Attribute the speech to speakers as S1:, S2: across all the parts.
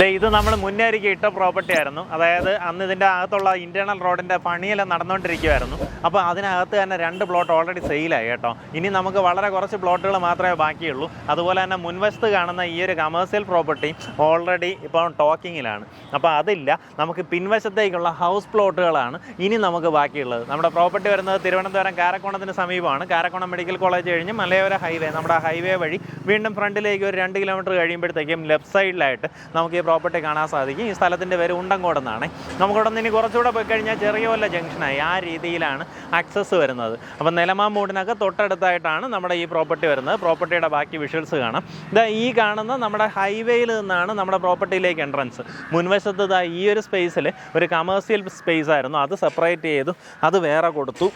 S1: ഇത് നമ്മൾ മുന്നേരിക്ക് ഇട്ട പ്രോപ്പർട്ടി ആയിരുന്നു. അതായത് അന്ന് ഇതിന്റെ അകത്തുള്ള ഇന്റേണൽ റോഡിന്റെ പണിയെല്ലാം നടന്നുകൊണ്ടിരിക്കുമായിരുന്നു അപ്പോൾ അതിനകത്ത് തന്നെ രണ്ട് പ്ലോട്ട് ഓൾറെഡി സെയിലായി കേട്ടോ. ഇനി നമുക്ക് വളരെ കുറച്ച് പ്ലോട്ടുകൾ മാത്രമേ ബാക്കിയുള്ളൂ. അതുപോലെ തന്നെ മുൻവശത്ത് കാണുന്ന ഈ ഒരു കമേഴ്സ്യൽ പ്രോപ്പർട്ടി ഓൾറെഡി ഇപ്പോൾ ടോക്കിങ്ങിലാണ് അപ്പോൾ അതില്ല. നമുക്ക് പിൻവശത്തേക്കുള്ള ഹൗസ് പ്ലോട്ടുകളാണ് ഇനി നമുക്ക് ബാക്കിയുള്ളത്. നമ്മുടെ പ്രോപ്പർട്ടി വരുന്നത് തിരുവനന്തപുരം കാരക്കോണത്തിന് സമീപമാണ്. കാരക്കോണം മെഡിക്കൽ കോളേജ് കഴിഞ്ഞ് മലയോര ഹൈവേ നമ്മുടെ ഹൈവേ വഴി വീണ്ടും ഫ്രണ്ടിലേക്ക് ഒരു രണ്ട് കിലോമീറ്റർ കഴിയുമ്പോഴത്തേക്കും ലെഫ്റ്റ് സൈഡിലായിട്ട് നമുക്ക് പ്രോപ്പർട്ടി കാണാൻ സാധിക്കും. ഈ സ്ഥലത്തിന്റെ പേര് ഉണ്ടങ്കോടെന്നാണ്. നമുക്കിവിടെ നിന്ന് ഇനി കുറച്ചുകൂടെ പോയി കഴിഞ്ഞാൽ ചെറിയ വല്ല ജംഗ്ഷനായി ആ രീതിയിലാണ് ആക്സസ് വരുന്നത്. അപ്പോൾ നിലമാമൂടിനൊക്കെ തൊട്ടടുത്തായിട്ടാണ് നമ്മുടെ ഈ പ്രോപ്പർട്ടി വരുന്നത്. പ്രോപ്പർട്ടിയുടെ ബാക്കി വിഷ്വൽസ് കാണാം. ഇതാ ഈ കാണുന്ന നമ്മുടെ ഹൈവേയിൽ നിന്നാണ് നമ്മുടെ പ്രോപ്പർട്ടിയിലേക്ക് എൻട്രൻസ് മുൻവശത്ത് ഇതാ ഈ ഒരു സ്പേസിൽ ഒരു കമേഴ്സ്യൽ സ്പേസ് ആയിരുന്നു. അത് സെപ്പറേറ്റ് ചെയ്തു. അത് വേറെ കൊടുത്തു.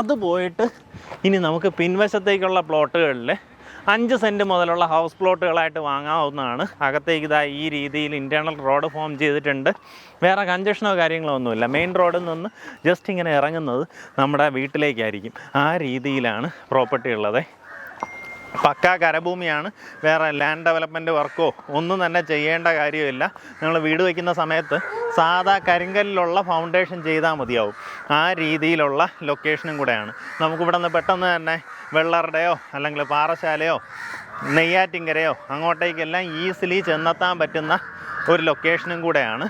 S1: അത് പോയിട്ട് ഇനി നമുക്ക് പിൻവശത്തേക്കുള്ള പ്ലോട്ടുകളിൽ അഞ്ച് സെന്റ് മുതലുള്ള ഹൗസ് പ്ലോട്ടുകളായിട്ട് വാങ്ങാവുന്നതാണ്. അകത്തേക്ക് ഇതാ ഈ രീതിയിൽ ഇന്റേർണൽ റോഡ് ഫോം ചെയ്തിട്ടുണ്ട്. വേറെ കഞ്ചക്ഷനോ കാര്യങ്ങളോ ഒന്നുമില്ല. മെയിൻ റോഡിൽ നിന്ന് ജസ്റ്റ് ഇങ്ങനെ ഇറങ്ങുന്നത് നമ്മുടെ വീട്ടിലേക്കായിരിക്കും. ആ രീതിയിലാണ് പ്രോപ്പർട്ടി ഉള്ളത്. പക്കാ കരഭൂമിയാണ്. വേറെ ലാൻഡ് ഡെവലപ്മെന്റ് വർക്കോ ഒന്നും തന്നെ ചെയ്യേണ്ട കാര്യമില്ല. നിങ്ങൾ വീട് വയ്ക്കുന്ന സമയത്ത് സാധാ കരിങ്കല്ലിലുള്ള ഫൗണ്ടേഷൻ ചെയ്താൽ മതിയാവും. ആ രീതിയിലുള്ള ലൊക്കേഷനും കൂടെയാണ്. നമുക്കിവിടെ നിന്ന് പെട്ടെന്ന് തന്നെ വെള്ളറുടെയോ അല്ലെങ്കിൽ പാറശാലയോ നെയ്യാറ്റിങ്കരയോ അങ്ങോട്ടേക്കെല്ലാം ഈസിലി ചെന്നെത്താൻ പറ്റുന്ന ഒരു ലൊക്കേഷനും കൂടെയാണ്.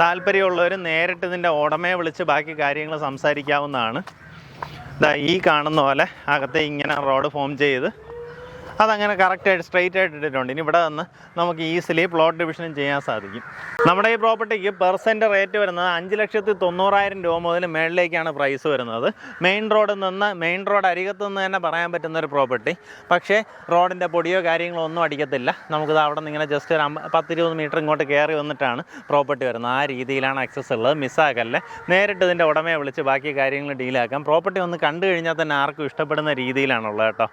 S1: താല്പര്യമുള്ളവർ നേരിട്ട് ഇതിന്റെ ഉടമയെ വിളിച്ച് ബാക്കി കാര്യങ്ങൾ സംസാരിക്കാവുന്നതാണ്. ഈ കാണുന്ന പോലെ അകത്തെ ഇങ്ങനെ റോഡ് ഫോം ചെയ്ത് അതങ്ങനെ കറക്റ്റായിട്ട് സ്ട്രെയിറ്റ് ആയിട്ട് ഇട്ടിട്ടുണ്ട്. ഇനി ഇവിടെ നിന്ന് നമുക്ക് ഈസിലി പ്ലോട്ട് ഡിവിഷനും ചെയ്യാൻ സാധിക്കും. നമ്മുടെ ഈ പ്രോപ്പർട്ടിക്ക് പെർസെന്റ് റേറ്റ് വരുന്നത് അഞ്ച് ലക്ഷത്തി തൊണ്ണൂറായിരം രൂപ മുതൽ മേളിലേക്കാണ് പ്രൈസ് വരുന്നത്. മെയിൻ റോഡിൽ നിന്ന് മെയിൻ റോഡ് അരികത്ത് നിന്ന് തന്നെ പറയാൻ പറ്റുന്ന ഒരു പ്രോപ്പർട്ടി പക്ഷേ റോഡിന്റെ പൊടിയോ കാര്യങ്ങളോ ഒന്നും അടിക്കത്തില്ല. നമുക്കിത് അവിടെ നിന്ന് ഇങ്ങനെ ജസ്റ്റ് ഒരു പത്തിരുപത് മീറ്റർ ഇങ്ങോട്ട് കയറി വന്നിട്ടാണ് പ്രോപ്പർട്ടി വരുന്നത്. ആ രീതിയിലാണ് ആക്സസ് ഉള്ളത്. മിസ്സാക്കല്ലേ നേരിട്ട് ഇതിന്റെ ഉടമയെ വിളിച്ച് ബാക്കി കാര്യങ്ങൾ ഡീലാക്കാം പ്രോപ്പർട്ടി ഒന്ന് കണ്ടു കഴിഞ്ഞാൽ തന്നെ ആർക്കും ഇഷ്ടപ്പെടുന്ന രീതിയിലാണുള്ളത് കേട്ടോ.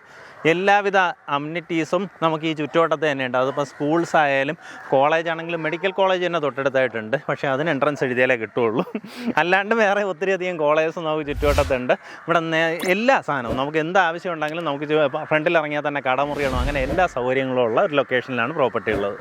S1: എല്ലാവിധ അമ്യൂണിറ്റീസും നമുക്ക് ഈ ചുറ്റുവട്ടത്ത് തന്നെ ഉണ്ട് അതിപ്പോൾ സ്കൂൾസ് ആയാലും കോളേജ് ആണെങ്കിലും മെഡിക്കൽ കോളേജ് തന്നെ തൊട്ടടുത്തായിട്ടുണ്ട്. പക്ഷേ അതിന് എൻട്രൻസ് എഴുതിയാലേ കിട്ടുള്ളൂ. അല്ലാണ്ട് വേറെ ഒത്തിരി ഒത്തിരിയധികം കോളേജസ് നമുക്ക് ചുറ്റുവട്ടത്തുണ്ട്. ഇവിടെ എല്ലാ സാധനവും നമുക്ക് എന്ത് ആവശ്യം ഉണ്ടെങ്കിലും നമുക്ക് ഫ്രണ്ടിൽ ഇറങ്ങിയാൽ തന്നെ കടമുറിയണോ അങ്ങനെ എല്ലാ സൗകര്യങ്ങളും ഉള്ള ഒരു ലൊക്കേഷനിലാണ് പ്രോപ്പർട്ടി ഉള്ളത്.